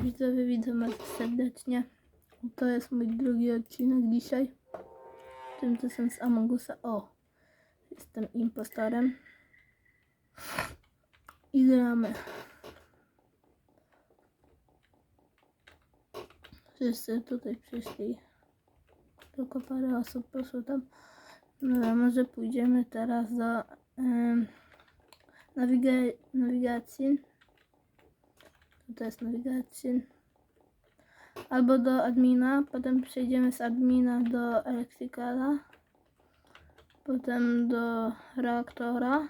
Widzowie, widzę bardzo serdecznie. To jest mój drugi odcinek dzisiaj. Tymczasem z Among Usa. O! Jestem impostorem. I gramy. Wszyscy tutaj przyszli. Tylko parę osób poszło tam. Dobra, może pójdziemy teraz do em, nawiga- nawigacji. To jest nawigacja. Albo do admina, potem przejdziemy z admina do elektrykala, potem do reaktora,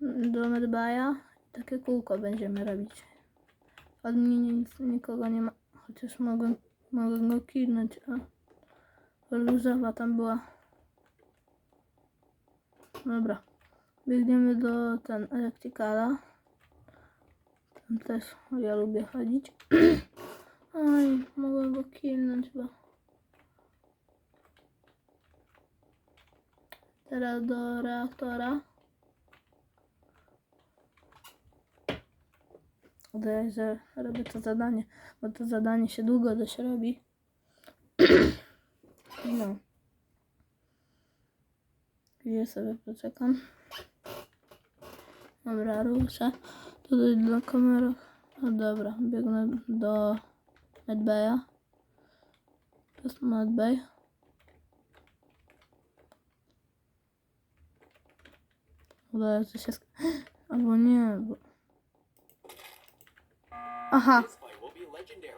do medbaya. Takie kółko będziemy robić. W adminie nic, nikogo nie ma, chociaż mogę, mogę go kilnąć. O, różowa tam była. Dobra, biegniemy do ten elektrykala. Też ja lubię chodzić. Oj, mogę go kilnąć, bo... Teraz do reaktora. Udaje, że robię to zadanie, bo to zadanie się długo dość robi. No. Gdzie sobie poczekam. Dobra, ruszę. Tutaj dla kamery. No dobra, biegnę do Medbaya. To jest Medbay. Udaje że się... Albo nie, bo... Aha, This fight will be legendary.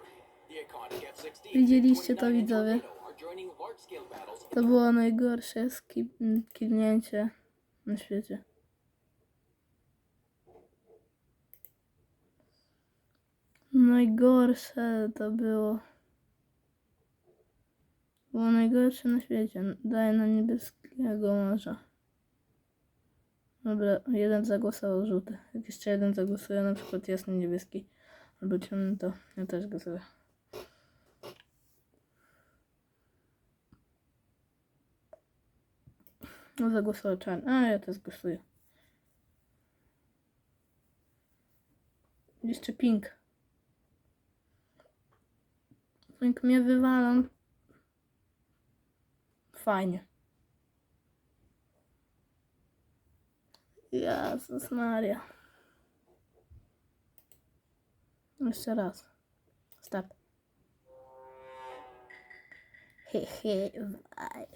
The iconic F-16 Widzieliście to, 29 and widzowie. To było najgorsze ski- m, kilnięcie na świecie. Najgorsze to było. Było najgorsze na świecie. Daję na niebieskiego może. Dobra, jeden zagłosował żółty. Jak jeszcze jeden zagłosuje na przykład jasny niebieski albo ciemny, to ja też głosuję. No zagłosował czarny. A ja też głosuję. Jeszcze pink. Pink mnie wywalam. Fajnie. Jezus Maria. Jeszcze raz. Stop. Hehe, waj.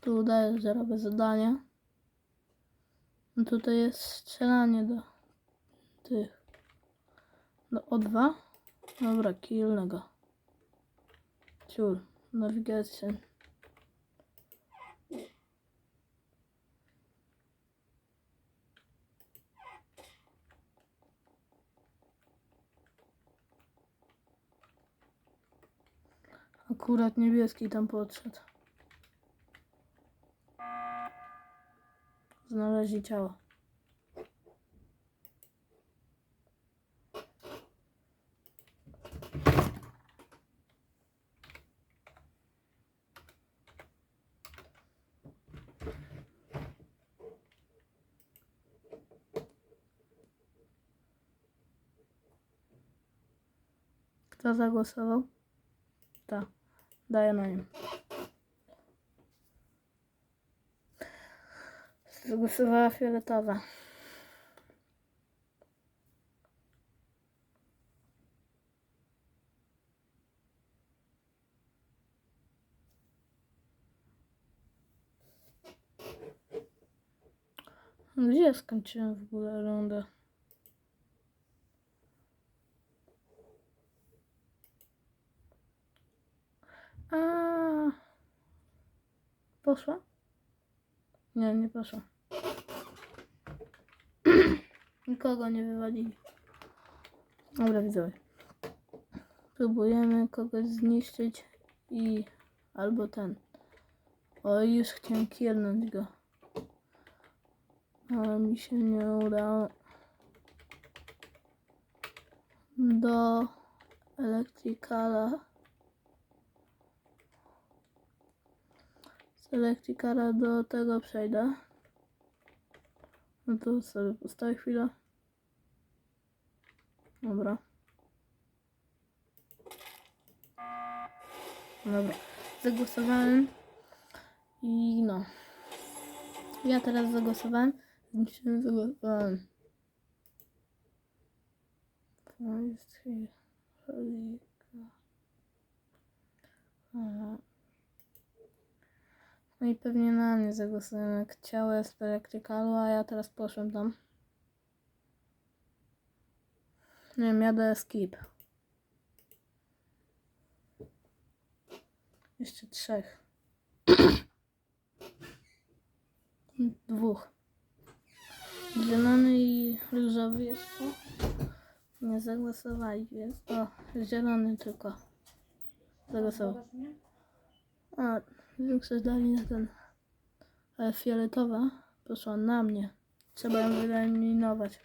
Tu udaję, że robię zadanie. No tutaj jest strzelanie do tych. Do O2. Dobra, killnę go. Ciul. Navigation. Akurat niebieski tam podszedł. Znaleźli ciało. Kto zagłosował? Tak. Daję na nim. Zagłosowała fioletowa. Gdzie skończyłem w ogóle rundę? A Poszła? Nie, nie poszła. Nikogo nie wywalili. Dobra, widzowie. Próbujemy kogoś zniszczyć i albo ten. O, już chciałem kiernąć go. Ale mi się nie udało. Do elektrykala. Z elektrykara do tego przejdę. No to sobie postoję chwilę. Dobra. Dobra. Zagłosowałem. I no. Ja teraz zagłosowałem. Dzisiaj zagłosowałem. To jest cholika. No i pewnie na mnie zagłosują, jak ciało jest w elektrykalu, a ja teraz poszłem tam. Nie wiem, jadę skip. Jeszcze trzech. Dwóch. Zielony i różowy jeszcze. Nie zagłosowali, więc o, zielony tylko. Zagłosował. A, większość dali na ten. Ale fioletowa poszła na mnie. Trzeba ją wyeliminować.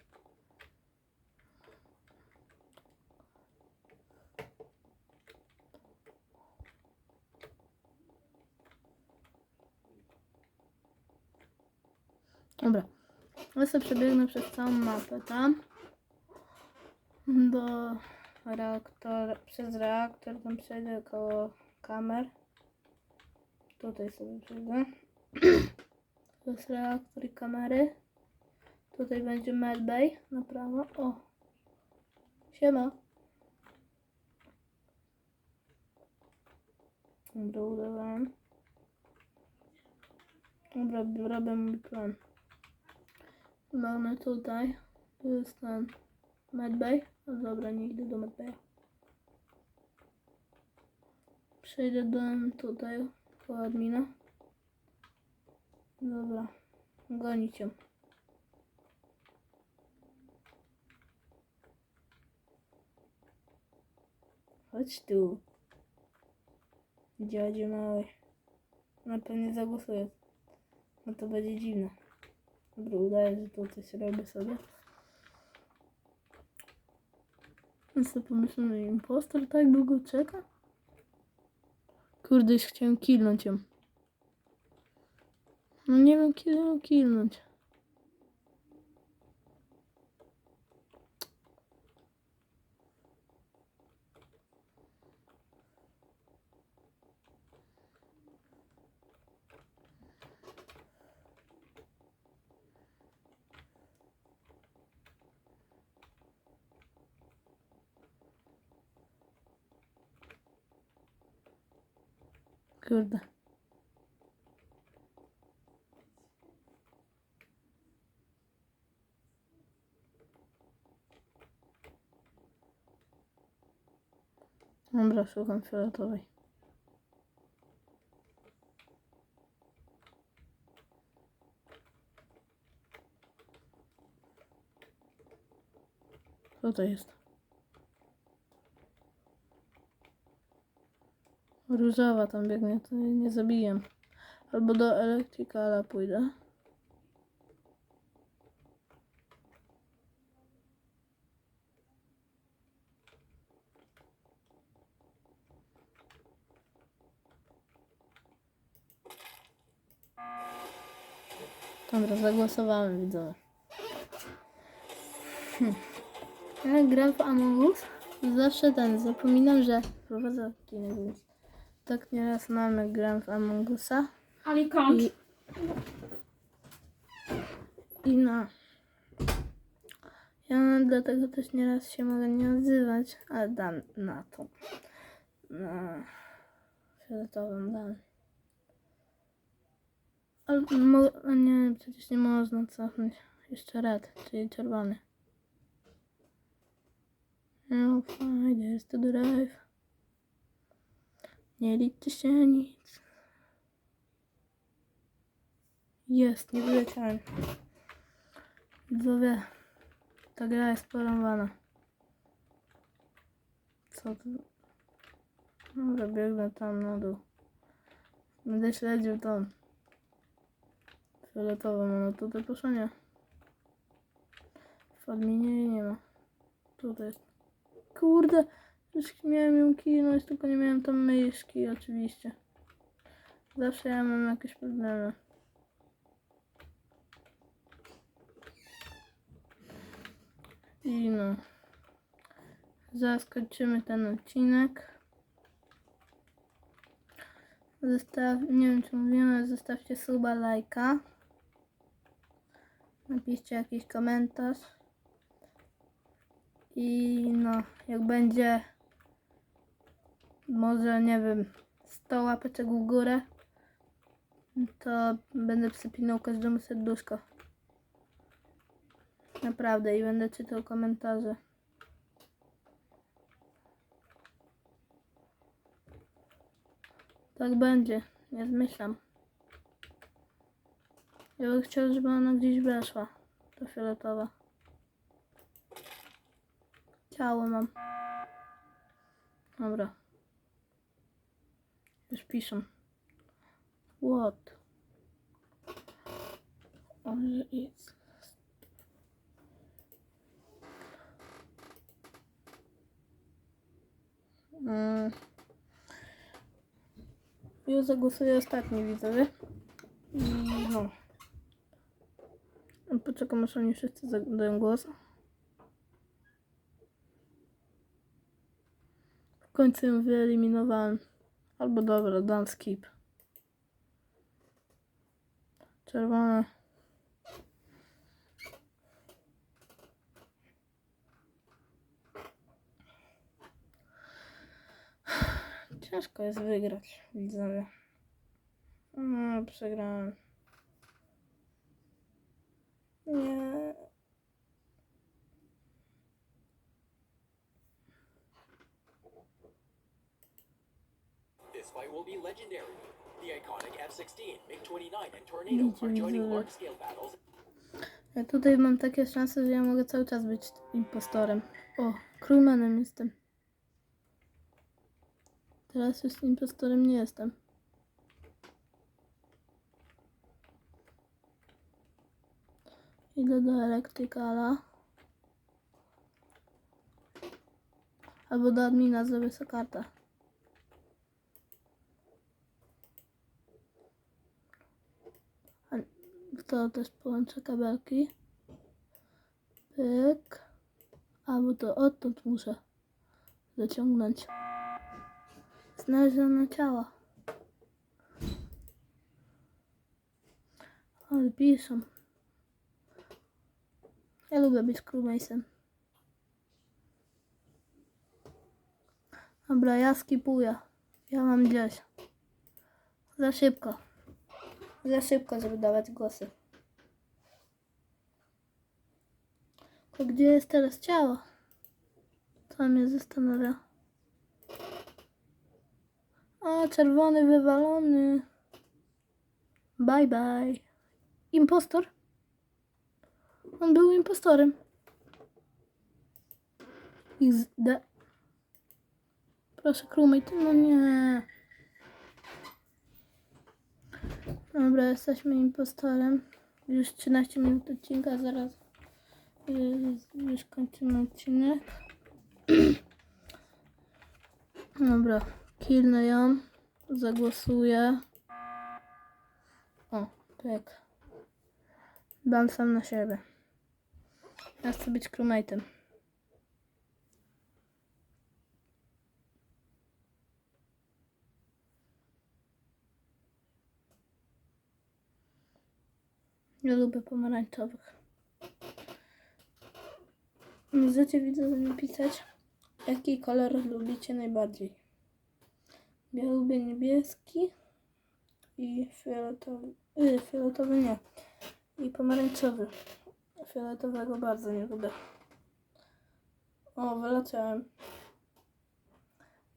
Dobra. Ja sobie przebiegnę przez całą mapę tam. Do reaktora, przez reaktor, tam przejdę koło kamer. Tutaj sobie przejdę. To jest reaktor i kamery. Tutaj będzie medbay na prawo. O! Siema! Dobra, udawałem. Dobra, robię mój plan. Mamy tutaj. Tu jest ten medbay. No dobra, nie idę do medbaya. Przejdę do tutaj koło admina. Dobra, gonić ją. Chodź tu. Dziadzie mały. Na pewno zagłosuje. No to będzie dziwne. Dobra, udaję, że to coś robię sobie. Więc sobie pomyślę, impostor tak długo czeka? Kurde, już chciałem killnąć ją. No nie wiem, kiedy ją killnąć. Kurde. Dobra, szukam fioletowej. Co to jest? Różowa tam biegnie, to nie zabiję. Albo do elektrykala pójdę. Dobra, zagłosowałem widzowie. Hm. Ja gram w Among Us. Zawsze ten, zapominam, że prowadzę odcinek, więc tak nieraz mam, jak gram w Among Usa. Kończ. I, I no. Ja dlatego też nieraz się mogę nie odzywać, ale dam na to. Na fioletową dam. Ale mo- nie, przecież nie można cofnąć. Jeszcze red, czyli czerwony. No fajnie, jest to drive. Nie liczy się nic. Jest, nie wyleciałem. Widzowie, ta gra jest porąbana. Co tu? Dobra, biegnę tam na dół. Będę śledził tą fioletową, no tutaj proszę nie. W adminie nie ma. Tutaj. Kurde, miałem ją kinąć, tylko nie miałem tam myszki oczywiście. Zawsze ja mam jakieś problemy. I no. Zaraz kończymy ten odcinek. Zostaw, nie wiem czy mówimy, zostawcie suba, lajka. Napiszcie jakiś komentarz. I no, jak będzie może nie wiem 100 łapeczek w górę, to będę przypinał każdemu serduszko. Naprawdę i będę czytał komentarze. Tak będzie, nie zmyślam. Ja bym chciał, żeby ona gdzieś weszła. To fioletowa. Ciało mam. Dobra. Już piszą. What? Only is. Mm. Już zagłosuję ostatni widzowie. I no. Poczekam aż oni wszyscy zadają głos. W końcu ją wyeliminowałem. Albo dobra, dam skip. Czerwone. Ciężko jest wygrać, widzowie. No, przegrałem. Nie. This fight will be legendary. The iconic F-16, MiG-29, and Tornado Widzicie, are joining large-scale battles Ja tutaj mam takie szanse, że ja mogę cały czas być impostorem. O, crewmanem jestem. Teraz już impostorem nie jestem. Idę do elektrykala. Albo do admina zrobię sobie kartę. A To też połączę kabelki. Pyk. Albo to odtąd muszę zaciągnąć. Znalezione ciała. Ale piszą. Ja lubię być crewmate'em. Dobra, ja skipuję. Ja mam gdzieś. Za szybko. Za szybko, żeby dawać głosy. To gdzie jest teraz ciało? To mnie zastanawia. O, czerwony wywalony. Bye bye. Impostor? On był impostorem. XD. Proszę, crewmate. No nie. Dobra, jesteśmy impostorem. Już 13 minut odcinka, zaraz już kończymy odcinek. Dobra, killnę ją, zagłosuję. O, tak. Dam sam na siebie. Ja chcę być crewmate'em. Ja lubię pomarańczowych. Możecie widzowie napisać, jaki kolor lubicie najbardziej. Ja lubię niebieski i fioletowy. Yy, fioletowy nie. I pomarańczowy. Fioletowego bardzo nie lubię. O, wyleciałem.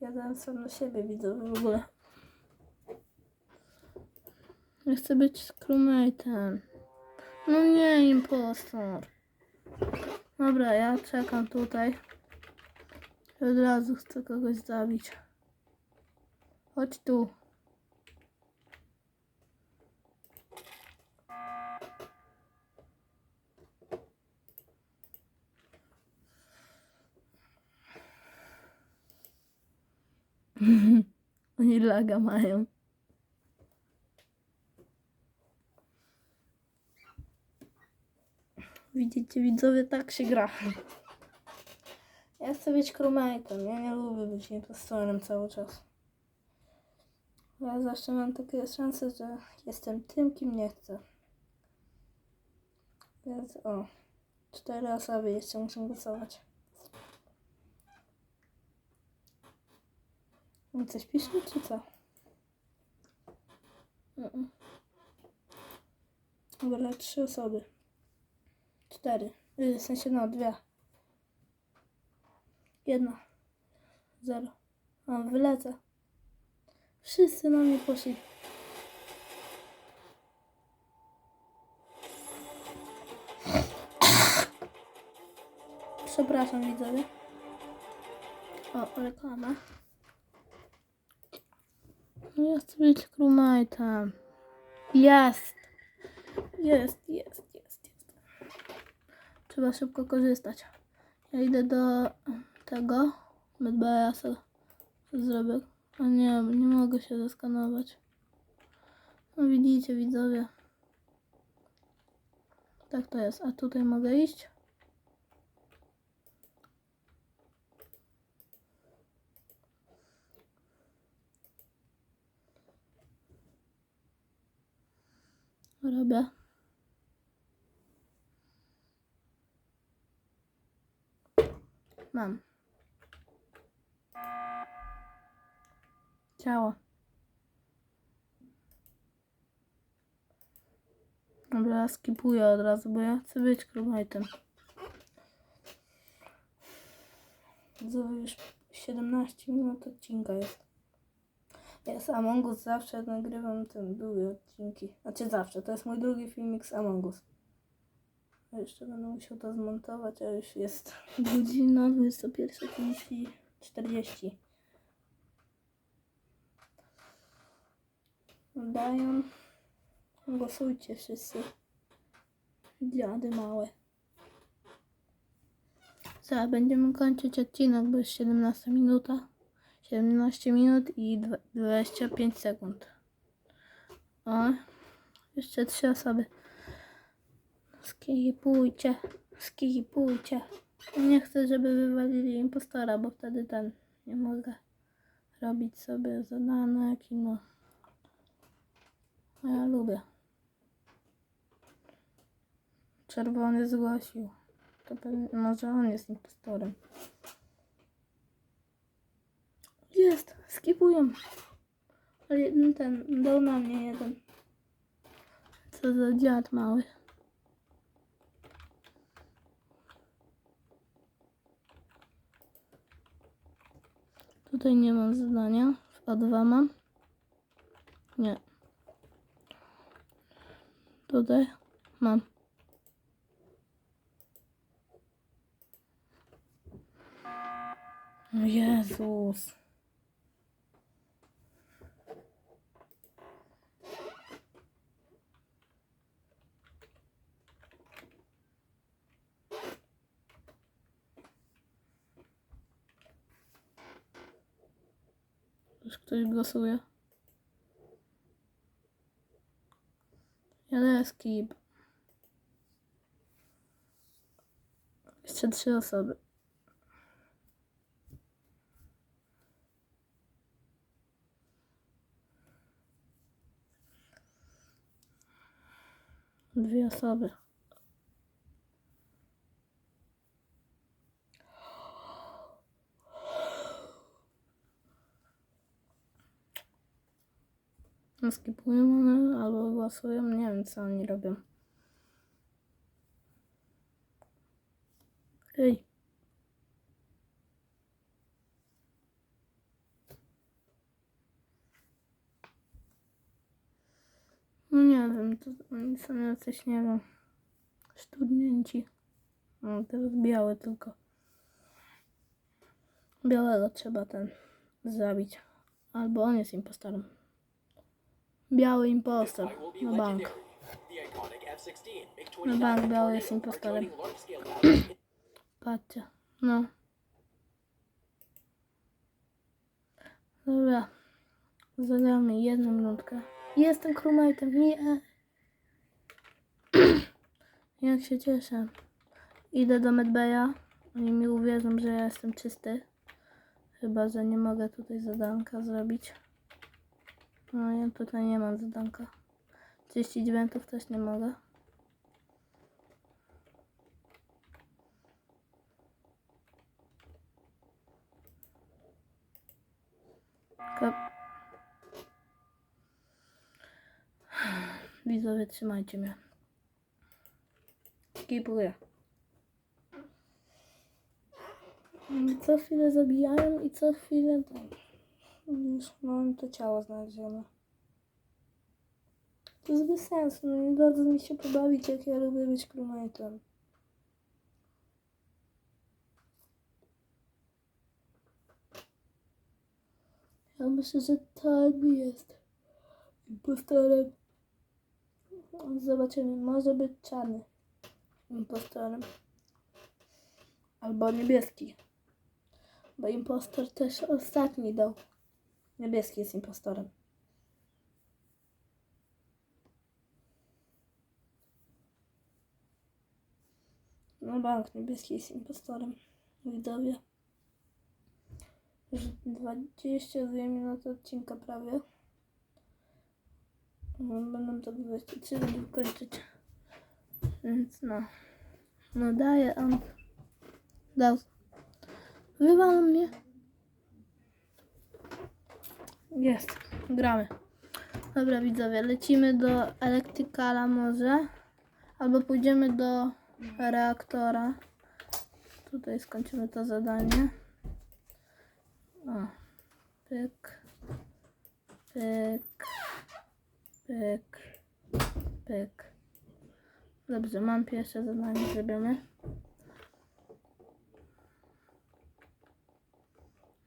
Ja dałem sam na siebie widzowie w ogóle. Ja chcę być crewmate'em. No nie, impostor. Dobra, ja czekam tutaj. Od razu chcę kogoś zabić. Chodź tu. Oni laga mają. Widzicie, widzowie, tak się gra. Ja chcę być crewmate'em, ja nie lubię być impostorem cały czas. Ja zawsze mam takie szanse, że jestem tym, kim nie chcę. Więc o, cztery osoby jeszcze muszę głosować. No Coś pisze, czy co? Mm-mm. Dobra, trzy osoby. Cztery. Y, W sensie no, dwie. Jedna. Zero. O, wylecę. Wszyscy na mnie poszli. Przepraszam widzowie. O, reklama. No ja chcę być crewmate'em. Jest, jest, jest. Trzeba szybko korzystać. Ja idę do tego BBS-a. Co zrobię? A nie, nie mogę się zeskanować. No widzicie, widzowie. Tak to jest. A tutaj mogę iść? Robię. Mam. Ciało. Dobra, skipuję od razu, bo ja chcę być. Widzowie, już 17 minut odcinka jest. Ja z Among Us zawsze nagrywam ten długie odcinki. Znaczy zawsze, to jest mój drugi filmik z Among Us. Ja jeszcze będę musiał to zmontować, a już jest godzina 21.40. Dają. Głosujcie wszyscy. Dziady małe. Zaraz będziemy kończyć odcinek, bo jest 17 minuta. 17 minut i dwa- 25 sekund. O, jeszcze trzy osoby. Skipujcie, skipujcie. Nie chcę, żeby wywalili impostora, bo wtedy ten nie mogę robić sobie zadanek i no. A ja lubię. Czerwony zgłosił. To pewnie, może on jest impostorem. Jest, skipują. Ale jeden ten, dał na mnie jeden. Co za dziad mały. Tutaj nie mam zadania. W A2 mam. Nie. Tutaj mam. Jezus. Już ktoś głosuje. Ja skip. Jeszcze trzy osoby. Dwie osoby. Skipują one albo głosują, nie wiem co oni robią. Ej. No nie wiem, to oni są jacyś, nie wiem, studnięci. No teraz biały tylko. Białego trzeba ten zabić. Albo on jest impostorem. Biały impostor. Na bank. legendary. The iconic F-16 MiG-29 Na bank biały jest impostorem. Patrzcie. No. Dobra. Zagramy jedną minutkę. Jestem crewmate'em. Nie. Jak się cieszę. Idę do Medbaya. Oni mi uwierzą, że ja jestem czysty. Chyba, że nie mogę tutaj zadanka zrobić. No ja tutaj nie mam zadanka. 39 też nie mogę. Kap- Widzowie, trzymajcie mnie. Skipuję. Mm, Co chwilę zabijają i co chwilę Już mam to ciało znalezione. To jest bez sensu, no nie dadzą mi się pobawić, jak ja lubię być crewmate'em. Ja myślę, że Tiny jest impostorem. Zobaczymy, może być czarny impostorem. Albo niebieski. Bo impostor też ostatni dał. Niebieski jest impostorem. No bank, niebieski jest impostorem. Widzowie. Już 22 minuty odcinka prawie. No, Będę to 23 będę kończyć. Więc no. No daję on. Dał. Wywalą mnie. Jest. Gramy. Dobra widzowie, lecimy do elektrykala może. Albo pójdziemy do reaktora. Tutaj skończymy to zadanie. O. Pyk. Pyk. Pyk. Pyk. Dobrze, mam pierwsze zadanie zrobione.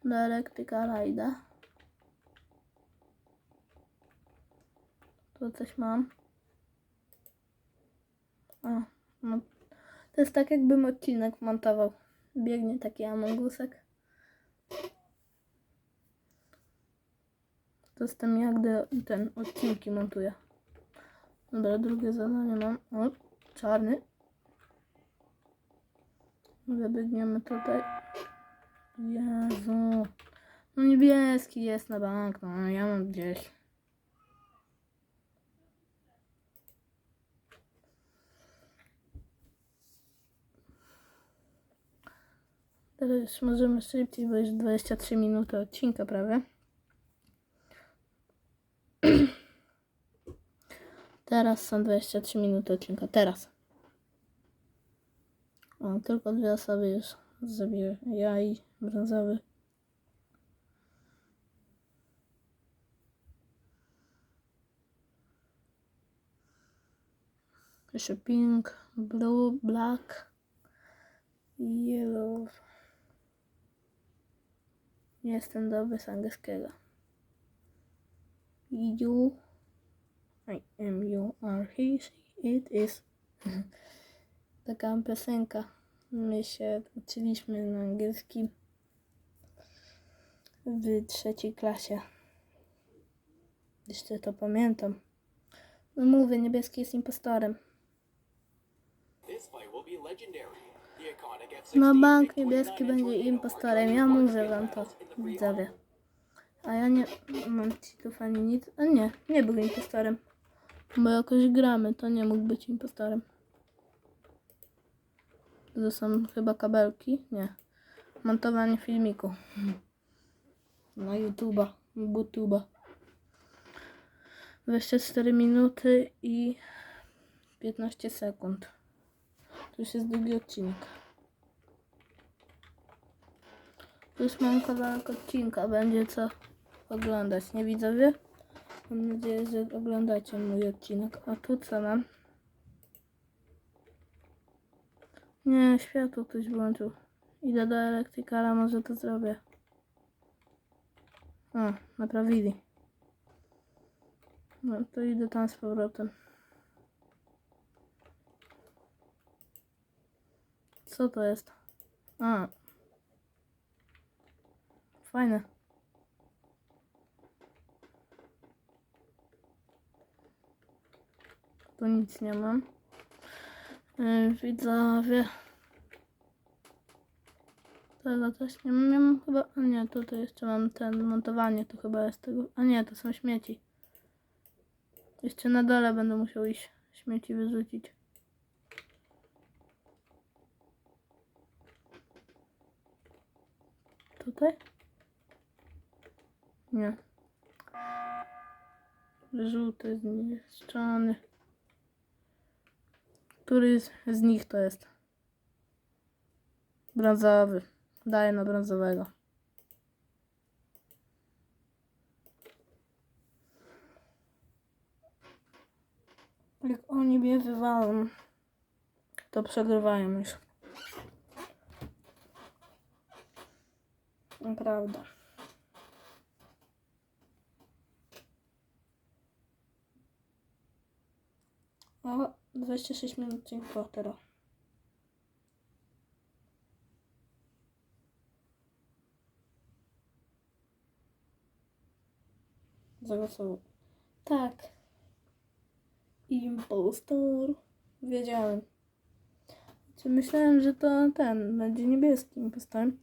Do elektrykala idę. Tu coś mam. O, no. To jest tak jakbym odcinek montował. Biegnie taki amongusek. To jestem jak gdy ten odcinki montuję. Dobra, drugie zadanie mam. O, czarny. Zabiegniemy tutaj. Jezu. No niebieski jest na bank, no ja mam gdzieś. Teraz możemy szybciej, bo już 23 minuty odcinka prawie. Teraz są 23 minuty odcinka. Teraz. O, tylko dwie osoby już zrobiły. Ja i brązowy. Jeszcze pink, blue, black, yellow. Nie jestem dobry z angielskiego. You, I am you, are he, it is. Taka piosenka. My się uczyliśmy na angielskim w trzeciej klasie. Jeszcze to pamiętam. No mówię, niebieski jest impostorem. This fight will be legendary. The iconic F-16 No bank MiG-29 niebieski będzie impostorem. Ja joining mówię wam to, widzowie. A ja nie mam cheatów ani nic. A nie, nie był impostorem. Bo jakoś gramy, to nie mógł być impostorem. To są chyba kabelki? Nie. Montowanie filmiku. Na YouTube'a, YouTube'a. 24 minuty i 15 sekund. To już jest drugi odcinek. Już mam kawałek odcinka, będzie co oglądać, nie widzowie? Mam nadzieję, że oglądacie mój odcinek. A tu co mam? Nie, światło ktoś włączył. Idę do elektrykala, może to zrobię. O, naprawili. No to idę tam z powrotem. Co to jest? A. Fajne. Tu nic nie mam. Yy, widzowie. Tego też nie mam. Mam chyba. A nie, tutaj jeszcze mam ten montowanie, to chyba jest tego. A nie, to są śmieci. Jeszcze na dole będę musiał iść śmieci wyrzucić. Tutaj? Nie. Żółty, zniszczony. Który z, z nich to jest? Brązowy. Daję na brązowego. Jak oni mnie wywalą, to przegrywają już. Naprawdę. O, 26 minut dzień kwartera. Zagłosował. Tak. Impostor. Wiedziałem. Czy myślałem, że to ten będzie niebieskim impostorem.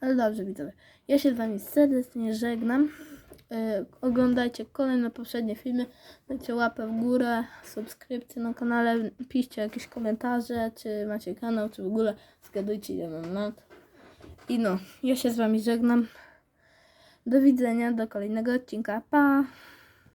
Ale dobrze, widzowie. Ja się z wami serdecznie żegnam. Yy, oglądajcie kolejne poprzednie filmy. Dajcie łapę w górę, subskrypcję na kanale. Piszcie jakieś komentarze, czy macie kanał, czy w ogóle zgadujcie ile mam lat. I no, ja się z wami żegnam. Do widzenia, do kolejnego odcinka. Pa!